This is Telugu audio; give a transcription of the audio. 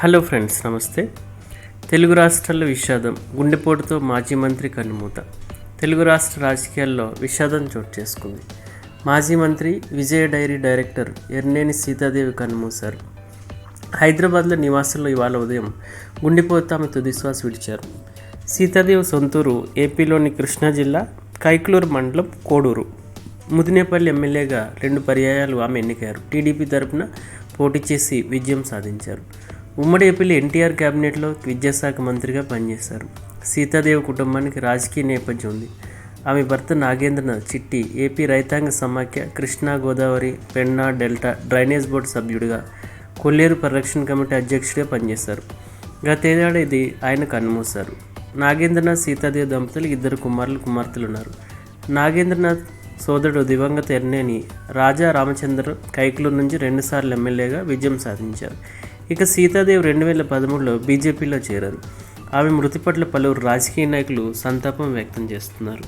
హలో ఫ్రెండ్స్ నమస్తే. తెలుగు రాష్ట్రాల్లో విషాదం గుండెపోటుతో మాజీ మంత్రి కన్నుమూత. తెలుగు రాష్ట్ర రాజకీయాల్లో విషాదం చోటు చేసుకుంది. మాజీ మంత్రి విజయ డైరీ డైరెక్టర్ ఎర్నేని సీతాదేవి కన్నుమూశారు. హైదరాబాద్లో నివాసంలో ఇవాళ ఉదయం గుండెపోత ఆమె తుదిశ్వాస విడిచారు. సీతాదేవి సొంతూరు ఏపీలోని కృష్ణా జిల్లా కైక్లూరు మండలం కోడూరు. ముదినేపల్లి ఎమ్మెల్యేగా రెండు పర్యాయాలు ఆమె ఎన్నికయ్యారు. టీడీపీ తరపున పోటీ చేసి విజయం సాధించారు. ఉమ్మడి ఏపీలో ఎన్టీఆర్ కేబినెట్లో విద్యాశాఖ మంత్రిగా పనిచేశారు. సీతాదేవి కుటుంబానికి రాజకీయ నేపథ్యం ఉంది. ఆమె భర్త నాగేంద్రనాథ్ చిట్టి ఏపీ రైతాంగ సమాఖ్య Krishna Godavari Penna delta drainage board సభ్యుడిగా కొల్లేరు పరిరక్షణ కమిటీ అధ్యక్షుడిగా పనిచేశారు. గతేడాది ఆయన కన్నుమూశారు. నాగేంద్రనాథ్ సీతాదేవి దంపతులు ఇద్దరు కుమారులు కుమార్తెలు ఉన్నారు నాగేంద్రనాథ్ సోదరుడు దివంగత ఎర్నేని రాజా రామచంద్ర కైకులూరు నుంచి రెండుసార్లు ఎమ్మెల్యేగా విజయం సాధించారు. ఇక సీతాదేవి రెండు వేల పదమూడులో బీజేపీలో చేరారు. ఆమె మృతి పట్ల పలువురు రాజకీయ నాయకులు సంతాపం వ్యక్తం చేస్తున్నారు.